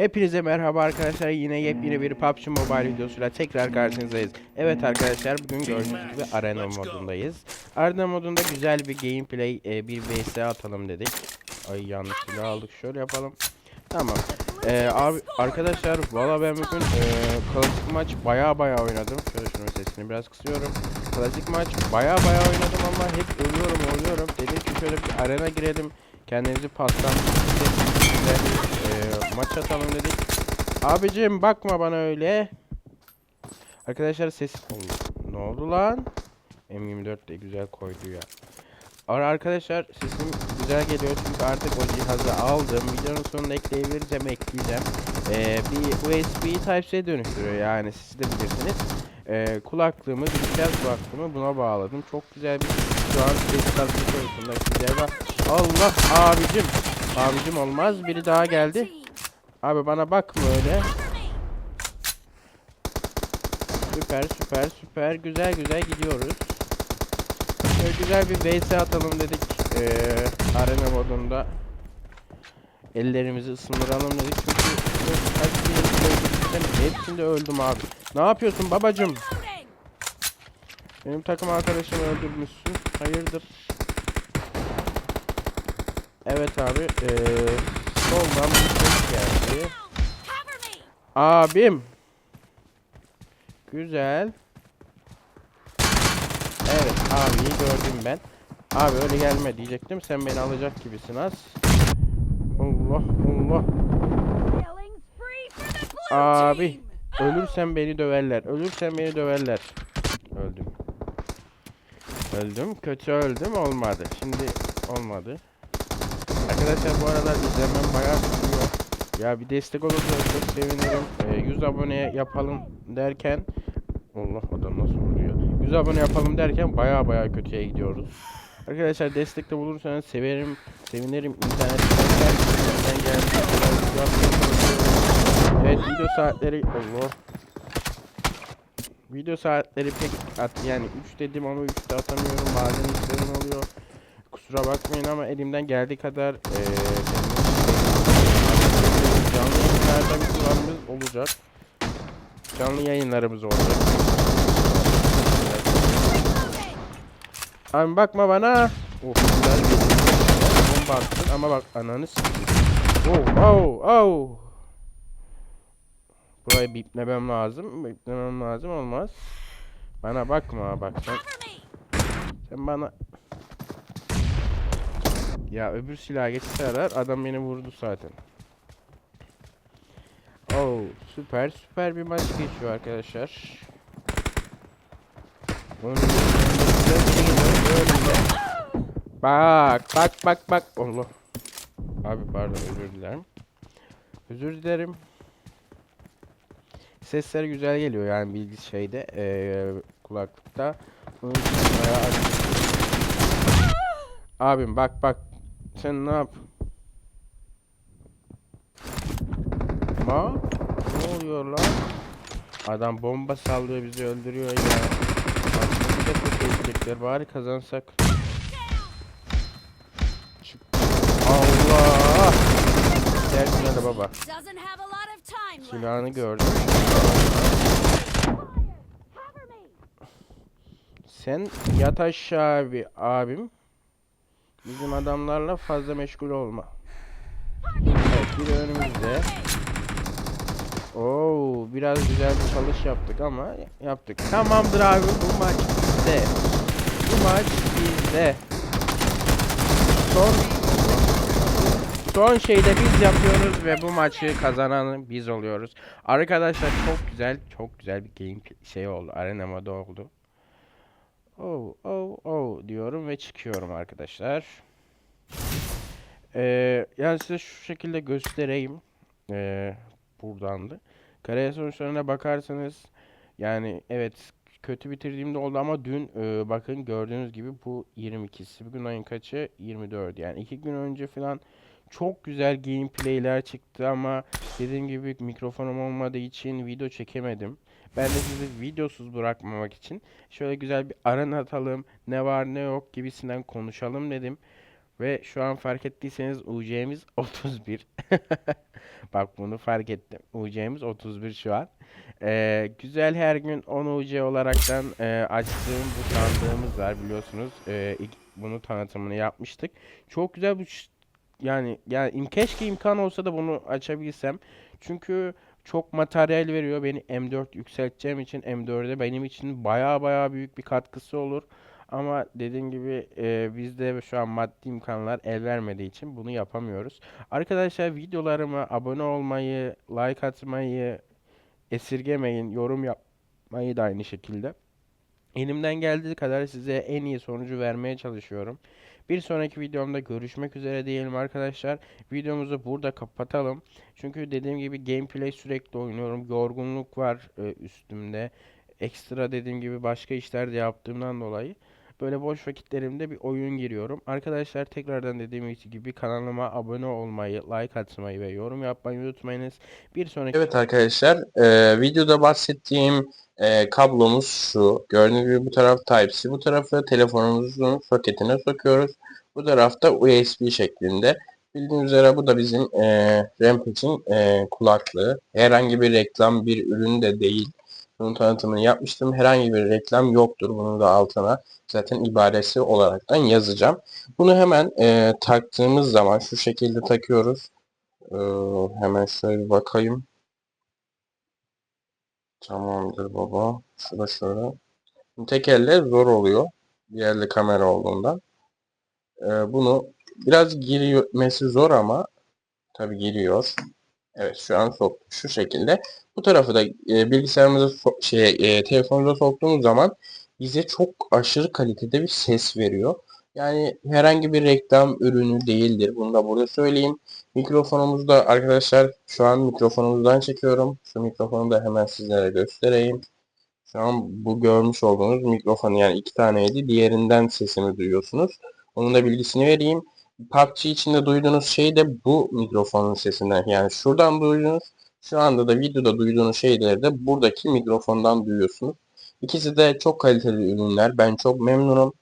Hepinize merhaba arkadaşlar. Yine yepyeni bir PUBG Mobile videosuyla tekrar karşınızdayız. Evet arkadaşlar bugün gördüğünüz gibi arena modundayız. Arena modunda güzel bir gameplay, e, bir vs atalım dedik. Ay yanlış silah aldık. Şöyle yapalım. Tamam. Ee, abi arkadaşlar valla ben bugün e, klasik maç baya baya oynadım. Şöyle şunun sesini biraz kısıyorum. Klasik maç baya baya oynadım ama hep ölüyorum ölüyorum. Dedim ki şöyle bir arena girelim. Kendinizi pastan size e, maç atalım dedik. Abicim bakma bana öyle. Arkadaşlar ses ne oldu lan? M24 de güzel koydu ya. Arkadaşlar sesim güzel geliyor çünkü artık o cihazı aldım. Videonun sonunda ekleyebilirsem ekleyeceğim. Ee, bir USB Type-C dönüştürüyor yani siz de bilirsiniz. Ee, kulaklığımı, bilgisayar kulaklığımı buna bağladım. Çok güzel bir şu an kalitesi konusunda güzel var. Allah abicim. Abicim olmaz. Biri daha geldi. Abi bana bakma öyle. Süper süper süper. Güzel güzel gidiyoruz. Şöyle güzel bir vs atalım dedik. Ee, arena modunda. Ellerimizi ısındıralım dedik. Çünkü öldürdüm. Hepsinde öldüm abi. Ne yapıyorsun babacım? Benim takım arkadaşımı öldürmüşsün. Hayırdır? Evet abi. Ee, soldan bir ses geldi. Abim. Güzel. Evet abiyi gördüm ben. Abi öyle gelme diyecektim. Sen beni alacak gibisin az. Allah Allah. Abi ölürsen beni döverler. Ölürsen beni döverler. Öldüm. Kötü öldüm. Olmadı. Şimdi olmadı. Arkadaşlar bu aralar izlemem bayağı tutuyor. Ya bir destek olursanız çok sevinirim. Ee, 100 abone yapalım derken Allah adam nasıl vuruyor? 100 abone yapalım derken baya baya kötüye gidiyoruz. Arkadaşlar destekte bulursanız severim, sevinirim. İnternetten gel, Evet video saatleri Allah. Video saatleri pek at yani 3 dedim ama 3'te atamıyorum. Bazen işlerim oluyor. Kusura bakmayın ama elimden geldiği kadar eee canlı yayınlarda videolarımız olacak. Canlı yayınlarımız olacak. Abi bakma bana. Oh güzel bir bomba attın ama bak ananı sikeyim. Oh oh oh. Burayı biplemem lazım. Biplemem lazım olmaz. Bana bakma bak sen. Sen bana ya öbür silah geçseler adam beni vurdu zaten. Oh süper süper bir maç geçiyor arkadaşlar. Bak bak bak bak Allah. Abi pardon özür dilerim. Özür dilerim. Sesler güzel geliyor yani bilgi şeyde eee kulaklıkta. Abim bak bak sen ne yap? Ma? Ne oluyor lan? Adam bomba sallıyor bizi öldürüyor ya. Aslında bir de bari kazansak. Gel şuna da baba. Silahını gördüm. Sen yat aşağı bir abim. Bizim adamlarla fazla meşgul olma. Evet biri önümüzde. Oo biraz güzel bir çalış yaptık ama yaptık. Tamamdır abi bu maç bizde. Bu maç bizde. Son Son şeyde biz yapıyoruz ve bu maçı kazanan biz oluyoruz. Arkadaşlar çok güzel, çok güzel bir game şey oldu. Arena modu oldu. Oh, oh, oh diyorum ve çıkıyorum arkadaşlar. Ee, yani size şu şekilde göstereyim. Ee, buradan da. Kariyer sonuçlarına bakarsanız yani evet kötü bitirdiğimde oldu ama dün e, bakın gördüğünüz gibi bu 22'si. Bugün ayın kaçı? 24. Yani iki gün önce falan çok güzel gameplayler çıktı ama dediğim gibi mikrofonum olmadığı için video çekemedim. Ben de sizi videosuz bırakmamak için şöyle güzel bir arena atalım, ne var ne yok gibisinden konuşalım dedim. Ve şu an fark ettiyseniz UC'miz 31. Bak bunu fark ettim. UC'miz 31 şu an. Ee, güzel her gün 10 UC olaraktan e, açtığım bu sandığımız var biliyorsunuz. Ee, ilk bunu tanıtımını yapmıştık. Çok güzel bu yani yani keşke imkan olsa da bunu açabilsem. Çünkü çok materyal veriyor. Beni M4 yükselteceğim için M4'e benim için baya baya büyük bir katkısı olur. Ama dediğim gibi e, bizde şu an maddi imkanlar el vermediği için bunu yapamıyoruz. Arkadaşlar videolarıma abone olmayı, like atmayı esirgemeyin, yorum yapmayı da aynı şekilde. Elimden geldiği kadar size en iyi sonucu vermeye çalışıyorum. Bir sonraki videomda görüşmek üzere diyelim arkadaşlar. Videomuzu burada kapatalım. Çünkü dediğim gibi gameplay sürekli oynuyorum. Yorgunluk var e, üstümde. Ekstra dediğim gibi başka işler de yaptığımdan dolayı. Böyle boş vakitlerimde bir oyun giriyorum. Arkadaşlar tekrardan dediğim gibi kanalıma abone olmayı, like atmayı ve yorum yapmayı unutmayınız. Bir sonraki Evet arkadaşlar, e, videoda bahsettiğim e, kablomuz şu. Gördüğünüz gibi bu taraf Type-C, bu tarafı telefonumuzun soketine sokuyoruz. Bu tarafta USB şeklinde. Bildiğiniz üzere bu da bizim e, Rampage'in e, kulaklığı. Herhangi bir reklam bir ürün de değil. Bunun tanıtımını yapmıştım. Herhangi bir reklam yoktur. Bunun da altına zaten ibaresi olaraktan yazacağım. Bunu hemen e, taktığımız zaman şu şekilde takıyoruz. E, hemen şöyle bir bakayım. Tamamdır baba. Şurada şöyle. Tek elle zor oluyor. Bir elde kamera olduğundan. Ee, bunu biraz girmesi zor ama tabi giriyor. Evet şu an soktum. Şu şekilde. Bu tarafı da e, bilgisayarımıza so- şey e, telefonumuza soktuğumuz zaman bize çok aşırı kalitede bir ses veriyor. Yani herhangi bir reklam ürünü değildir. Bunu da burada söyleyeyim. Mikrofonumuzda arkadaşlar şu an mikrofonumuzdan çekiyorum. Şu mikrofonu da hemen sizlere göstereyim. Şu an bu görmüş olduğunuz mikrofon yani iki taneydi. Diğerinden sesimi duyuyorsunuz. Onun da bilgisini vereyim. PUBG içinde duyduğunuz şey de bu mikrofonun sesinden. Yani şuradan duydunuz. Şu anda da videoda duyduğunuz şeyleri de buradaki mikrofondan duyuyorsunuz. İkisi de çok kaliteli ürünler. Ben çok memnunum.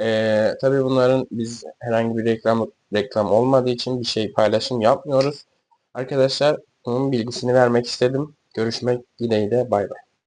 Ee, tabii bunların biz herhangi bir reklam reklam olmadığı için bir şey paylaşım yapmıyoruz. Arkadaşlar bunun bilgisini vermek istedim. Görüşmek dileğiyle bay bay.